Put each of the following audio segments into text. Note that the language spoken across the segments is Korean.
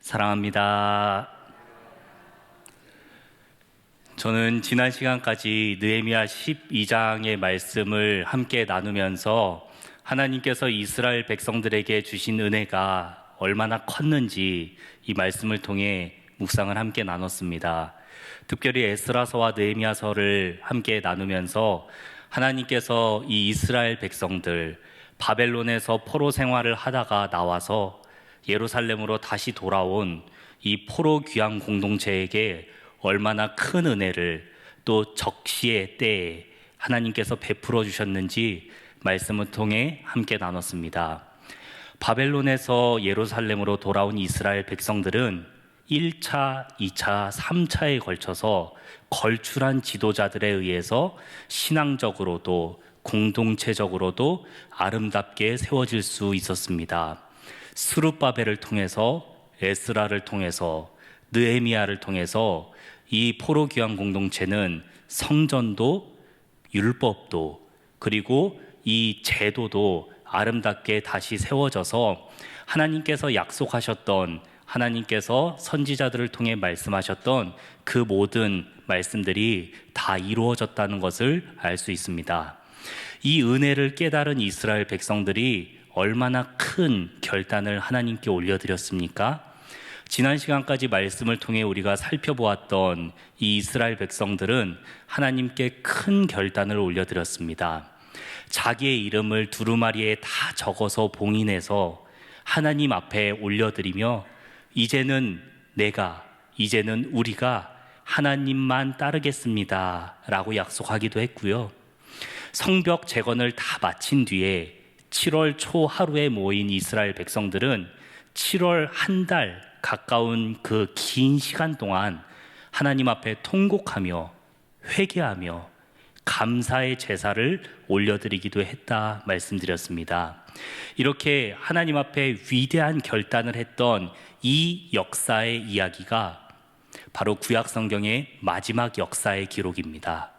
사랑합니다. 저는 지난 시간까지 느헤미야 12장의 말씀을 함께 나누면서 하나님께서 이스라엘 백성들에게 주신 은혜가 얼마나 컸는지 이 말씀을 통해 묵상을 함께 나눴습니다. 특별히 에스라서와 느헤미야서를 함께 나누면서 하나님께서 이 이스라엘 백성들 바벨론에서 포로 생활을 하다가 나와서 예루살렘으로 다시 돌아온 이 포로 귀양 공동체에게 얼마나 큰 은혜를 또 적시의 때에 하나님께서 베풀어 주셨는지 말씀을 통해 함께 나눴습니다. 바벨론에서 예루살렘으로 돌아온 이스라엘 백성들은 1차, 2차, 3차에 걸쳐서 걸출한 지도자들에 의해서 신앙적으로도 공동체적으로도 아름답게 세워질 수 있었습니다. 스룹바벨을 통해서 에스라를 통해서 느헤미야를 통해서 이 포로 귀환 공동체는 성전도 율법도 그리고 이 제도도 아름답게 다시 세워져서 하나님께서 약속하셨던 하나님께서 선지자들을 통해 말씀하셨던 그 모든 말씀들이 다 이루어졌다는 것을 알 수 있습니다. 이 은혜를 깨달은 이스라엘 백성들이 얼마나 큰 결단을 하나님께 올려드렸습니까? 지난 시간까지 말씀을 통해 우리가 살펴보았던 이 이스라엘 백성들은 하나님께 큰 결단을 올려드렸습니다. 자기의 이름을 두루마리에 다 적어서 봉인해서 하나님 앞에 올려드리며 이제는 내가, 이제는 우리가 하나님만 따르겠습니다. 라고 약속하기도 했고요. 성벽 재건을 다 마친 뒤에 7월 초 하루에 모인 이스라엘 백성들은 7월 한 달 가까운 그 긴 시간 동안 하나님 앞에 통곡하며 회개하며 감사의 제사를 올려드리기도 했다 말씀드렸습니다. 이렇게 하나님 앞에 위대한 결단을 했던 이 역사의 이야기가 바로 구약 성경의 마지막 역사의 기록입니다.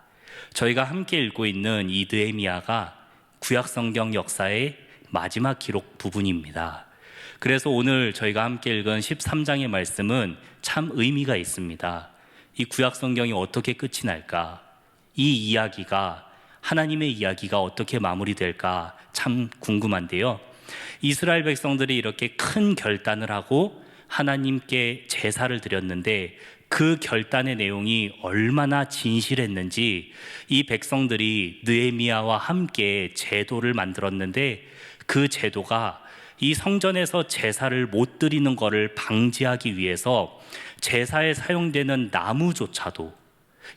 저희가 함께 읽고 있는 이 느헤미야가 구약 성경 역사의 마지막 기록 부분입니다. 그래서 오늘 저희가 함께 읽은 13장의 말씀은 참 의미가 있습니다. 이 구약 성경이 어떻게 끝이 날까? 이 이야기가 하나님의 이야기가 어떻게 마무리될까 참 궁금한데요. 이스라엘 백성들이 이렇게 큰 결단을 하고 하나님께 제사를 드렸는데 그 결단의 내용이 얼마나 진실했는지 이 백성들이 느에미아와 함께 제도를 만들었는데 그 제도가 이 성전에서 제사를 못 드리는 것을 방지하기 위해서 제사에 사용되는 나무조차도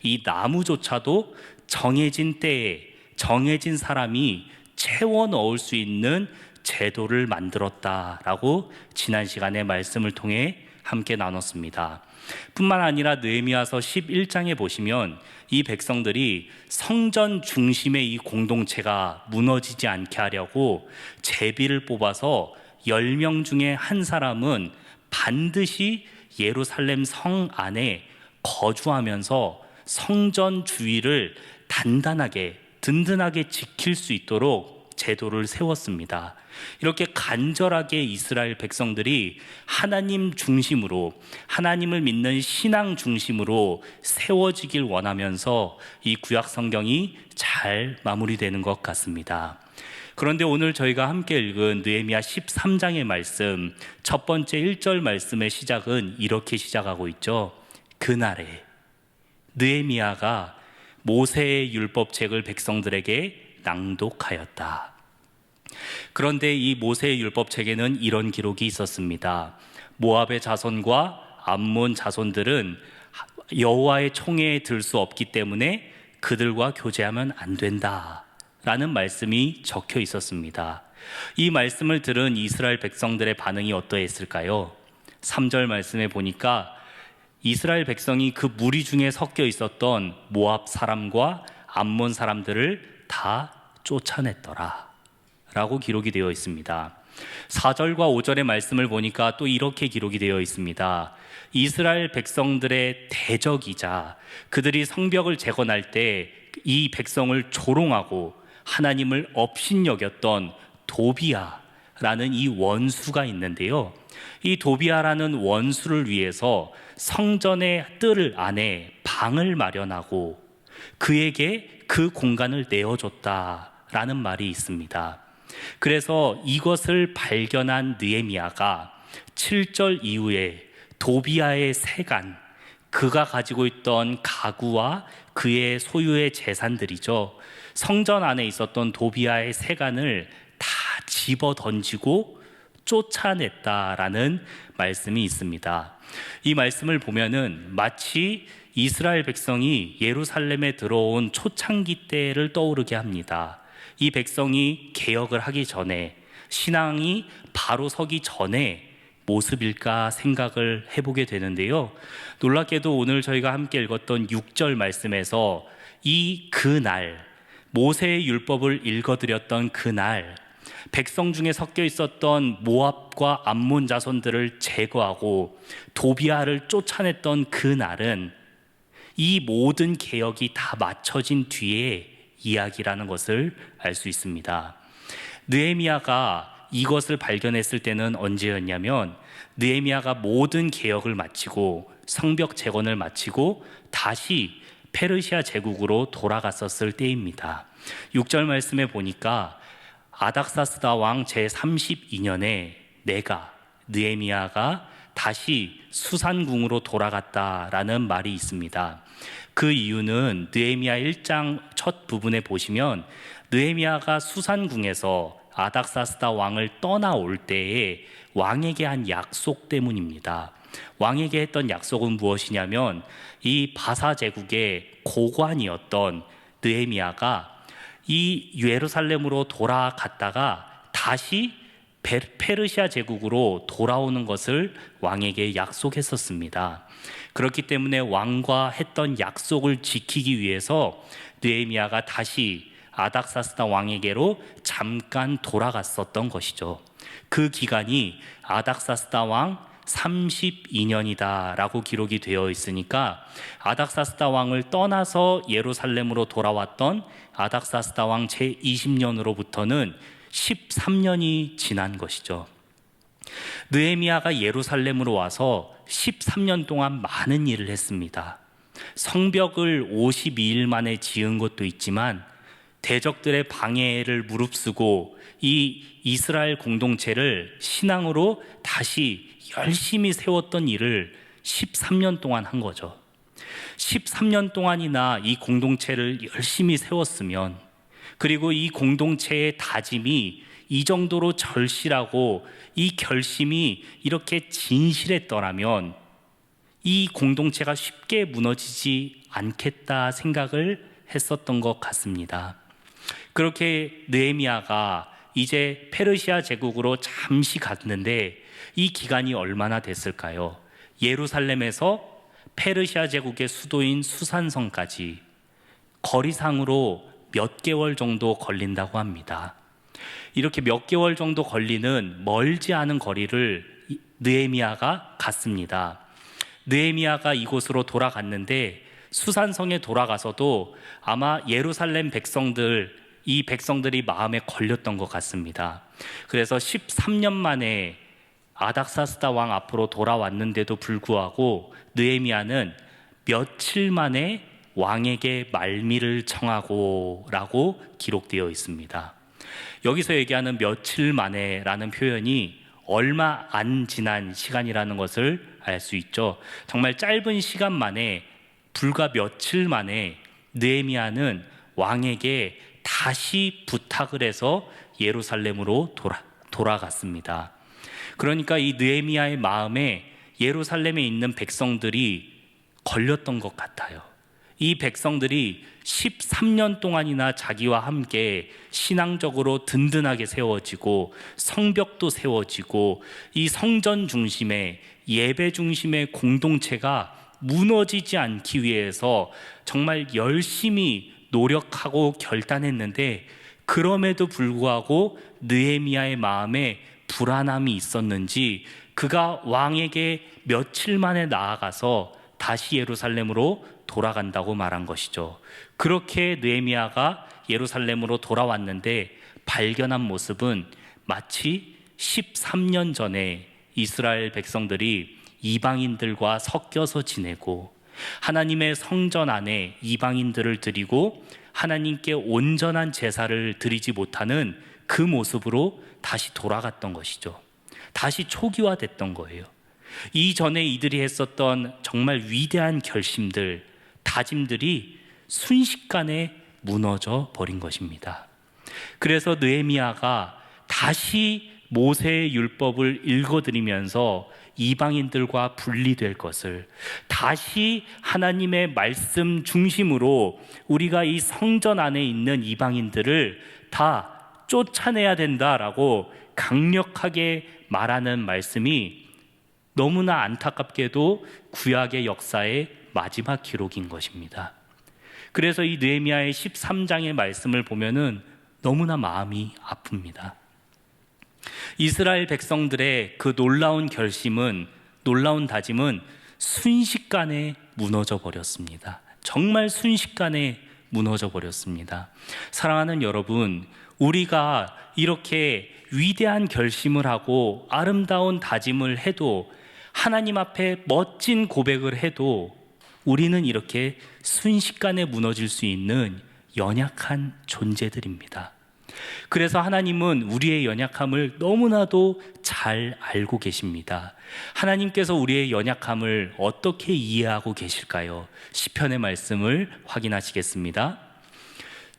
이 나무조차도 정해진 때에 정해진 사람이 채워 넣을 수 있는 제도를 만들었다라고 지난 시간에 말씀을 통해 함께 나눴습니다. 뿐만 아니라 느헤미야서 11장에 보시면 이 백성들이 성전 중심의 이 공동체가 무너지지 않게 하려고 제비를 뽑아서 10명 중에 한 사람은 반드시 예루살렘 성 안에 거주하면서 성전 주위를 단단하게 든든하게 지킬 수 있도록 제도를 세웠습니다. 이렇게 간절하게 이스라엘 백성들이 하나님 중심으로 하나님을 믿는 신앙 중심으로 세워지길 원하면서 이 구약 성경이 잘 마무리되는 것 같습니다. 그런데 오늘 저희가 함께 읽은 느헤미야 13장의 말씀 첫 번째 1절 말씀의 시작은 이렇게 시작하고 있죠. 그날에 느헤미야가 모세의 율법책을 백성들에게 낭독하였다. 그런데 이 모세의 율법 책에는 이런 기록이 있었습니다. 모압의 자손과 암몬 자손들은 여호와의 총회에 들 수 없기 때문에 그들과 교제하면 안 된다. 라는 말씀이 적혀 있었습니다. 이 말씀을 들은 이스라엘 백성들의 반응이 어떠했을까요? 3절 말씀에 보니까 이스라엘 백성이 그 무리 중에 섞여 있었던 모압 사람과 암몬 사람들을 다 쫓아냈더라. 라고 기록이 되어 있습니다. 4절과 5절의 말씀을 보니까 또 이렇게 기록이 되어 있습니다. 이스라엘 백성들의 대적이자 그들이 성벽을 재건할 때 이 백성을 조롱하고 하나님을 업신여겼던 도비아라는 이 원수가 있는데요. 이 도비아라는 원수를 위해서 성전의 뜰 안에 방을 마련하고 그에게 그 공간을 내어줬다 라는 말이 있습니다. 그래서 이것을 발견한 느에미아가 7절 이후에 도비아의 세간, 그가 가지고 있던 가구와 그의 소유의 재산들이죠. 성전 안에 있었던 도비아의 세간을 다 집어 던지고 쫓아냈다라는 말씀이 있습니다. 이 말씀을 보면은 마치 이스라엘 백성이 예루살렘에 들어온 초창기 때를 떠오르게 합니다. 이 백성이 개혁을 하기 전에 신앙이 바로 서기 전에 모습일까 생각을 해보게 되는데요. 놀랍게도 오늘 저희가 함께 읽었던 6절 말씀에서 이 그날, 모세의 율법을 읽어드렸던 그날, 백성 중에 섞여 있었던 모압과 암몬 자손들을 제거하고 도비아를 쫓아냈던 그 날은 이 모든 개혁이 다 맞춰진 뒤에 이야기라는 것을 알 수 있습니다. 느헤미야가 이것을 발견했을 때는 언제였냐면 느헤미야가 모든 개혁을 마치고 성벽 재건을 마치고 다시 페르시아 제국으로 돌아갔었을 때입니다. 6절 말씀에 보니까 아닥사스다 왕 제32년에 내가 느헤미야가 다시 수산궁으로 돌아갔다라는 말이 있습니다. 그 이유는 느헤미야 1장 첫 부분에 보시면 느헤미야가 수산궁에서 아닥사스다 왕을 떠나올 때에 왕에게 한 약속 때문입니다. 왕에게 했던 약속은 무엇이냐면 이 바사 제국의 고관이었던 느헤미야가 이 예루살렘으로 돌아갔다가 다시 페르시아 제국으로 돌아오는 것을 왕에게 약속했었습니다. 그렇기 때문에 왕과 했던 약속을 지키기 위해서 느헤미야가 다시 아닥사스다 왕에게로 잠깐 돌아갔었던 것이죠. 그 기간이 아닥사스다 왕 32년이다라고 기록이 되어 있으니까 아닥사스다 왕을 떠나서 예루살렘으로 돌아왔던 아닥사스다 왕 제20년으로부터는 13년이 지난 것이죠. 느헤미야가 예루살렘으로 와서 13년 동안 많은 일을 했습니다. 성벽을 52일 만에 지은 것도 있지만 대적들의 방해를 무릅쓰고 이 이스라엘 공동체를 신앙으로 다시 열심히 세웠던 일을 13년 동안 한 거죠. 13년 동안이나 이 공동체를 열심히 세웠으면 그리고 이 공동체의 다짐이 이 정도로 절실하고 이 결심이 이렇게 진실했더라면 이 공동체가 쉽게 무너지지 않겠다 생각을 했었던 것 같습니다. 그렇게 느헤미야가 이제 페르시아 제국으로 잠시 갔는데 이 기간이 얼마나 됐을까요? 예루살렘에서 페르시아 제국의 수도인 수산성까지 거리상으로 몇 개월 정도 걸린다고 합니다. 이렇게 몇 개월 정도 걸리는 멀지 않은 거리를 느헤미야가 갔습니다. 느헤미야가 이곳으로 돌아갔는데 수산성에 돌아가서도 아마 예루살렘 백성들 이 백성들이 마음에 걸렸던 것 같습니다. 그래서 13년 만에 아닥사스다 왕 앞으로 돌아왔는데도 불구하고 느헤미야는 며칠 만에 왕에게 말미를 청하고라고 기록되어 있습니다. 여기서 얘기하는 며칠 만에라는 표현이 얼마 안 지난 시간이라는 것을 알 수 있죠. 정말 짧은 시간 만에 불과 며칠 만에 느헤미야는 왕에게 다시 부탁을 해서 예루살렘으로 돌아, 돌아갔습니다. 그러니까 이 느헤미야의 마음에 예루살렘에 있는 백성들이 걸렸던 것 같아요. 이 백성들이 13년 동안이나 자기와 함께 신앙적으로 든든하게 세워지고 성벽도 세워지고 이 성전 중심의 예배 중심의 공동체가 무너지지 않기 위해서 정말 열심히 노력하고 결단했는데 그럼에도 불구하고 느헤미야의 마음에 불안함이 있었는지 그가 왕에게 며칠 만에 나아가서 다시 예루살렘으로 돌아간다고 말한 것이죠. 그렇게 느헤미야가 예루살렘으로 돌아왔는데 발견한 모습은 마치 13년 전에 이스라엘 백성들이 이방인들과 섞여서 지내고 하나님의 성전 안에 이방인들을 드리고 하나님께 온전한 제사를 드리지 못하는 그 모습으로 다시 돌아갔던 것이죠. 다시 초기화됐던 거예요. 이전에 이들이 했었던 정말 위대한 결심들, 다짐들이 순식간에 무너져 버린 것입니다. 그래서 느헤미야가 다시 모세의 율법을 읽어드리면서 이방인들과 분리될 것을 다시 하나님의 말씀 중심으로 우리가 이 성전 안에 있는 이방인들을 다 쫓아내야 된다라고 강력하게 말하는 말씀이 너무나 안타깝게도 구약의 역사의 마지막 기록인 것입니다. 그래서 이 느헤미야의 13장의 말씀을 보면은 너무나 마음이 아픕니다. 이스라엘 백성들의 그 놀라운 결심은 놀라운 다짐은 순식간에 무너져 버렸습니다. 정말 순식간에 무너져 버렸습니다. 사랑하는 여러분, 우리가 이렇게 위대한 결심을 하고 아름다운 다짐을 해도 하나님 앞에 멋진 고백을 해도 우리는 이렇게 순식간에 무너질 수 있는 연약한 존재들입니다. 그래서 하나님은 우리의 연약함을 너무나도 잘 알고 계십니다. 하나님께서 우리의 연약함을 어떻게 이해하고 계실까요? 시편의 말씀을 확인하시겠습니다.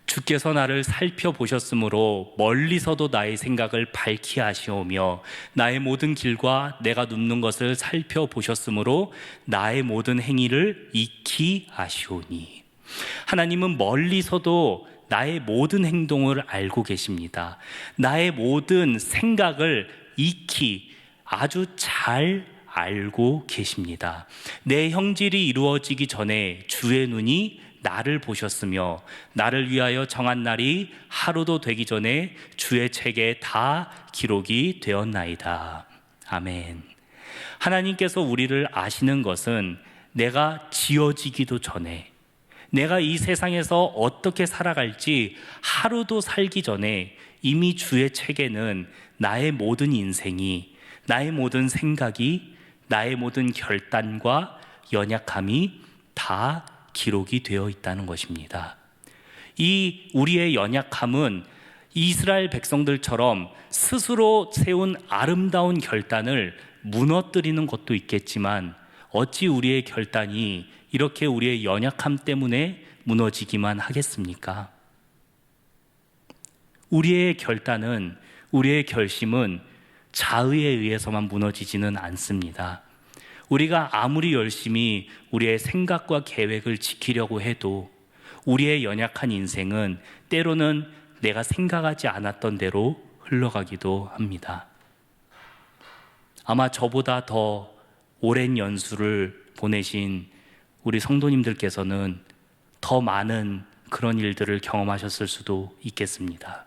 주께서 나를 살펴보셨으므로 멀리서도 나의 생각을 밝히 아시오며 나의 모든 길과 내가 눕는 것을 살펴보셨으므로 나의 모든 행위를 익히 아시오니 하나님은 멀리서도 나의 모든 행동을 알고 계십니다. 나의 모든 생각을 익히 아주 잘 알고 계십니다. 내 형질이 이루어지기 전에 주의 눈이 나를 보셨으며 나를 위하여 정한 날이 하루도 되기 전에 주의 책에 다 기록이 되었나이다. 아멘. 하나님께서 우리를 아시는 것은 내가 지어지기도 전에 내가 이 세상에서 어떻게 살아갈지 하루도 살기 전에 이미 주의 책에는 나의 모든 인생이 나의 모든 생각이 나의 모든 결단과 연약함이 다 기록이 되어 있다는 것입니다. 이 우리의 연약함은 이스라엘 백성들처럼 스스로 세운 아름다운 결단을 무너뜨리는 것도 있겠지만 어찌 우리의 결단이 이렇게 우리의 연약함 때문에 무너지기만 하겠습니까? 우리의 결단은, 우리의 결심은 자의에 의해서만 무너지지는 않습니다. 우리가 아무리 열심히 우리의 생각과 계획을 지키려고 해도 우리의 연약한 인생은 때로는 내가 생각하지 않았던 대로 흘러가기도 합니다. 아마 저보다 더 오랜 연수를 보내신 우리 성도님들께서는 더 많은 그런 일들을 경험하셨을 수도 있겠습니다.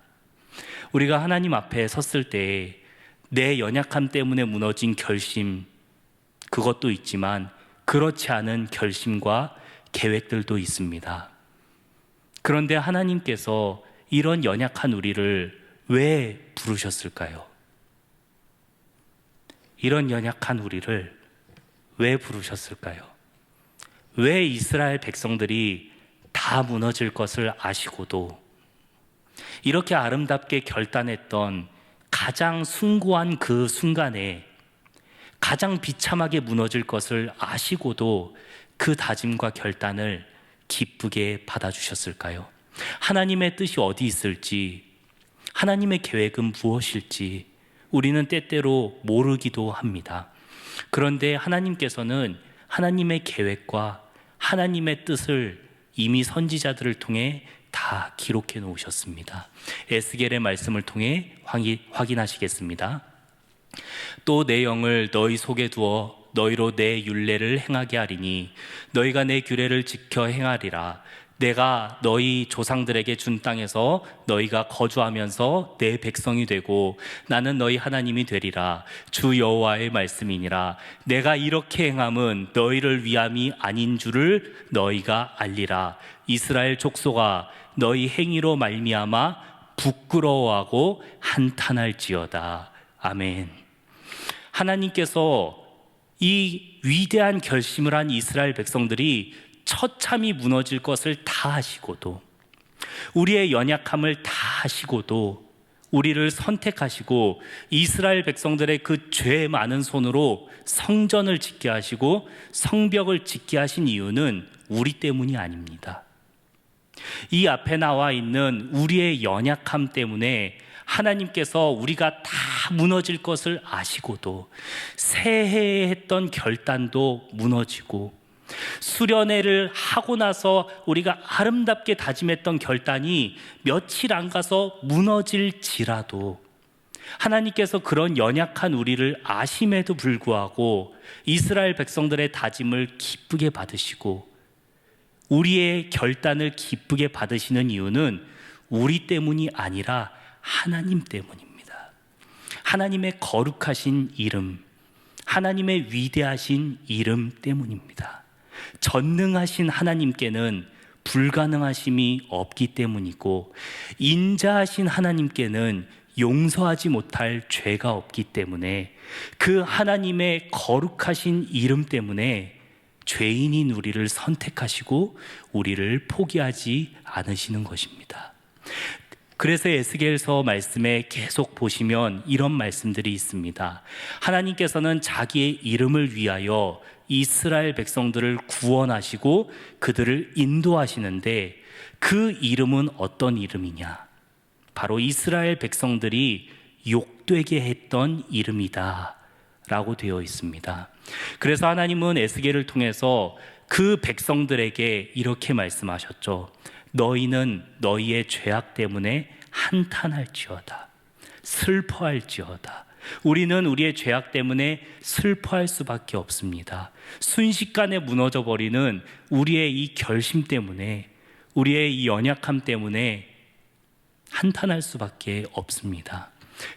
우리가 하나님 앞에 섰을 때 내 연약함 때문에 무너진 결심, 그것도 있지만 그렇지 않은 결심과 계획들도 있습니다. 그런데 하나님께서 이런 연약한 우리를 왜 부르셨을까요? 이런 연약한 우리를 왜 부르셨을까요? 왜 이스라엘 백성들이 다 무너질 것을 아시고도 이렇게 아름답게 결단했던 가장 숭고한 그 순간에 가장 비참하게 무너질 것을 아시고도 그 다짐과 결단을 기쁘게 받아주셨을까요? 하나님의 뜻이 어디 있을지, 하나님의 계획은 무엇일지 우리는 때때로 모르기도 합니다. 그런데 하나님께서는 하나님의 계획과 하나님의 뜻을 이미 선지자들을 통해 다 기록해 놓으셨습니다. 에스겔의 말씀을 통해 확인하시겠습니다. 또 내 영을 너희 속에 두어 너희로 내 윤례를 행하게 하리니 너희가 내 규례를 지켜 행하리라. 내가 너희 조상들에게 준 땅에서 너희가 거주하면서 내 백성이 되고 나는 너희 하나님이 되리라. 주 여호와의 말씀이니라. 내가 이렇게 행함은 너희를 위함이 아닌 줄을 너희가 알리라. 이스라엘 족속아 너희 행위로 말미암아 부끄러워하고 한탄할지어다. 아멘. 하나님께서 이 위대한 결심을 한 이스라엘 백성들이 처참히 무너질 것을 다 하시고도 우리의 연약함을 다 하시고도 우리를 선택하시고 이스라엘 백성들의 그 죄 많은 손으로 성전을 짓게 하시고 성벽을 짓게 하신 이유는 우리 때문이 아닙니다. 이 앞에 나와 있는 우리의 연약함 때문에 하나님께서 우리가 다 무너질 것을 아시고도 새해에 했던 결단도 무너지고 수련회를 하고 나서 우리가 아름답게 다짐했던 결단이 며칠 안 가서 무너질지라도 하나님께서 그런 연약한 우리를 아심에도 불구하고 이스라엘 백성들의 다짐을 기쁘게 받으시고 우리의 결단을 기쁘게 받으시는 이유는 우리 때문이 아니라 하나님 때문입니다. 하나님의 거룩하신 이름, 하나님의 위대하신 이름 때문입니다. 전능하신 하나님께는 불가능하심이 없기 때문이고, 인자하신 하나님께는 용서하지 못할 죄가 없기 때문에 그 하나님의 거룩하신 이름 때문에 죄인인 우리를 선택하시고 우리를 포기하지 않으시는 것입니다. 그래서 에스겔서 말씀에 계속 보시면 이런 말씀들이 있습니다. 하나님께서는 자기의 이름을 위하여 이스라엘 백성들을 구원하시고 그들을 인도하시는데 그 이름은 어떤 이름이냐? 바로 이스라엘 백성들이 욕되게 했던 이름이다. 라고 되어 있습니다. 그래서 하나님은 에스겔을 통해서 그 백성들에게 이렇게 말씀하셨죠. 너희는 너희의 죄악 때문에 한탄할지어다. 슬퍼할지어다. 우리는 우리의 죄악 때문에 슬퍼할 수밖에 없습니다. 순식간에 무너져 버리는 우리의 이 결심 때문에 우리의 이 연약함 때문에 한탄할 수밖에 없습니다.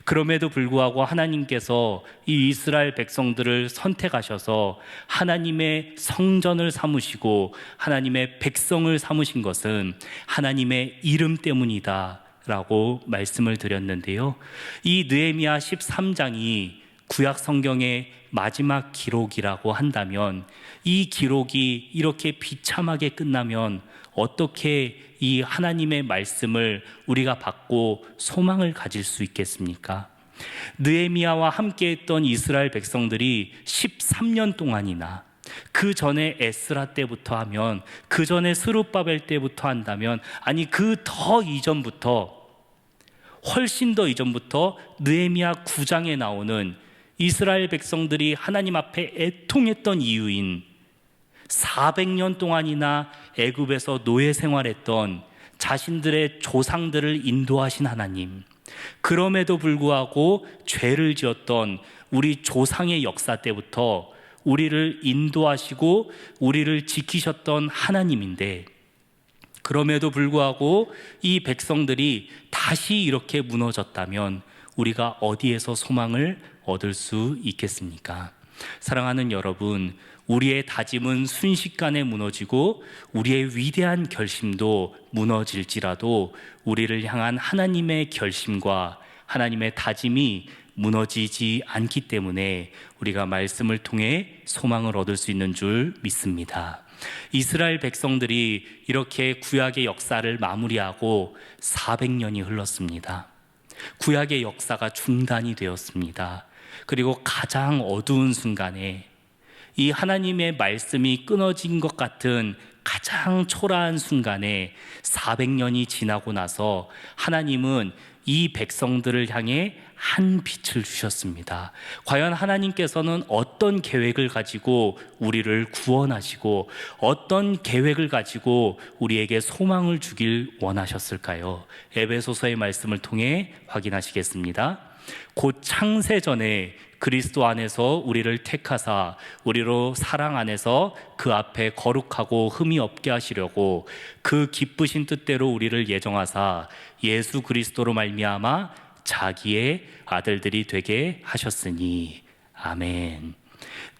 그럼에도 불구하고 하나님께서 이 이스라엘 백성들을 선택하셔서 하나님의 성전을 삼으시고 하나님의 백성을 삼으신 것은 하나님의 이름 때문이다. 라고 말씀을 드렸는데요. 이 느헤미야 13장이 구약 성경의 마지막 기록이라고 한다면 이 기록이 이렇게 비참하게 끝나면 어떻게 이 하나님의 말씀을 우리가 받고 소망을 가질 수 있겠습니까? 느헤미야와 함께 했던 이스라엘 백성들이 13년 동안이나 그 전에 에스라 때부터 하면 그 전에 스룹바벨 때부터 한다면 아니 그 더 이전부터 훨씬 더 이전부터 느헤미야 9장에 나오는 이스라엘 백성들이 하나님 앞에 애통했던 이유인 400년 동안이나 애굽에서 노예 생활했던 자신들의 조상들을 인도하신 하나님. 그럼에도 불구하고 죄를 지었던 우리 조상의 역사 때부터 우리를 인도하시고 우리를 지키셨던 하나님인데 그럼에도 불구하고 이 백성들이 다시 이렇게 무너졌다면 우리가 어디에서 소망을 얻을 수 있겠습니까? 사랑하는 여러분, 우리의 다짐은 순식간에 무너지고 우리의 위대한 결심도 무너질지라도 우리를 향한 하나님의 결심과 하나님의 다짐이 무너지지 않기 때문에 우리가 말씀을 통해 소망을 얻을 수 있는 줄 믿습니다. 이스라엘 백성들이 이렇게 구약의 역사를 마무리하고 400년이 흘렀습니다. 구약의 역사가 중단이 되었습니다. 그리고 가장 어두운 순간에 이 하나님의 말씀이 끊어진 것 같은 가장 초라한 순간에 400년이 지나고 나서 하나님은 이 백성들을 향해 한 빛을 주셨습니다. 과연 하나님께서는 어떤 계획을 가지고 우리를 구원하시고 어떤 계획을 가지고 우리에게 소망을 주길 원하셨을까요? 에베소서의 말씀을 통해 확인하시겠습니다. 곧 창세 전에 그리스도 안에서 우리를 택하사 우리로 사랑 안에서 그 앞에 거룩하고 흠이 없게 하시려고 그 기쁘신 뜻대로 우리를 예정하사 예수 그리스도로 말미암아 자기의 아들들이 되게 하셨으니 아멘.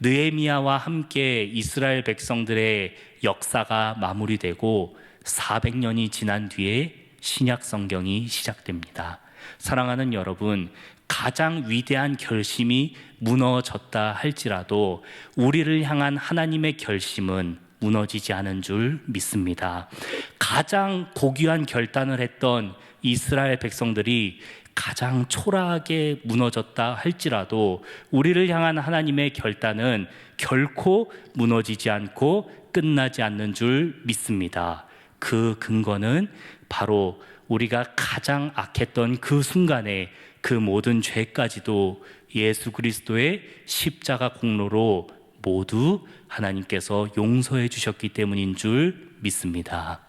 느헤미야와 함께 이스라엘 백성들의 역사가 마무리되고 400년이 지난 뒤에 신약 성경이 시작됩니다. 사랑하는 여러분, 가장 위대한 결심이 무너졌다 할지라도 우리를 향한 하나님의 결심은 무너지지 않은 줄 믿습니다. 가장 고귀한 결단을 했던 이스라엘 백성들이 가장 초라하게 무너졌다 할지라도 우리를 향한 하나님의 결단은 결코 무너지지 않고 끝나지 않는 줄 믿습니다. 그 근거는 바로 우리가 가장 악했던 그 순간에 그 모든 죄까지도 예수 그리스도의 십자가 공로로 모두 하나님께서 용서해 주셨기 때문인 줄 믿습니다.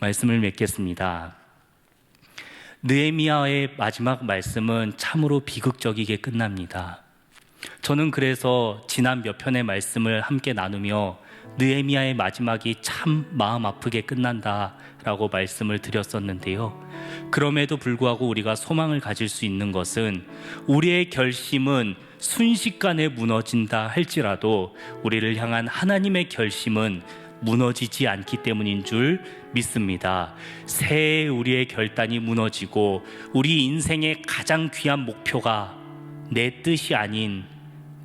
말씀을 맺겠습니다. 느헤미야의 마지막 말씀은 참으로 비극적이게 끝납니다. 저는 그래서 지난 몇 편의 말씀을 함께 나누며 느헤미야의 마지막이 참 마음 아프게 끝난다라고 말씀을 드렸었는데요. 그럼에도 불구하고 우리가 소망을 가질 수 있는 것은 우리의 결심은 순식간에 무너진다 할지라도 우리를 향한 하나님의 결심은 무너지지 않기 때문인 줄 믿습니다. 새해 우리의 결단이 무너지고 우리 인생의 가장 귀한 목표가 내 뜻이 아닌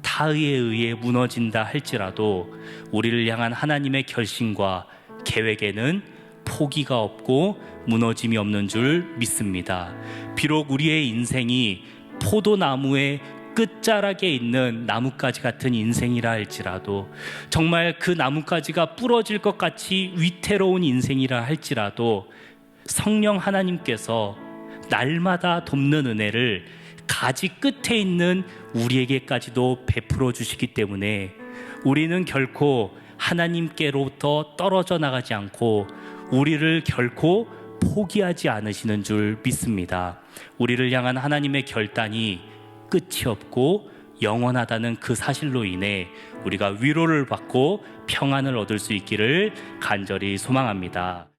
타의에 의해 무너진다 할지라도 우리를 향한 하나님의 결심과 계획에는 포기가 없고 무너짐이 없는 줄 믿습니다. 비록 우리의 인생이 포도나무의 끝자락에 있는 나뭇가지 같은 인생이라 할지라도 정말 그 나뭇가지가 부러질 것 같이 위태로운 인생이라 할지라도 성령 하나님께서 날마다 돕는 은혜를 가지 끝에 있는 우리에게까지도 베풀어 주시기 때문에 우리는 결코 하나님께로부터 떨어져 나가지 않고 우리를 결코 포기하지 않으시는 줄 믿습니다. 우리를 향한 하나님의 결단이 끝이 없고 영원하다는 그 사실로 인해 우리가 위로를 받고 평안을 얻을 수 있기를 간절히 소망합니다.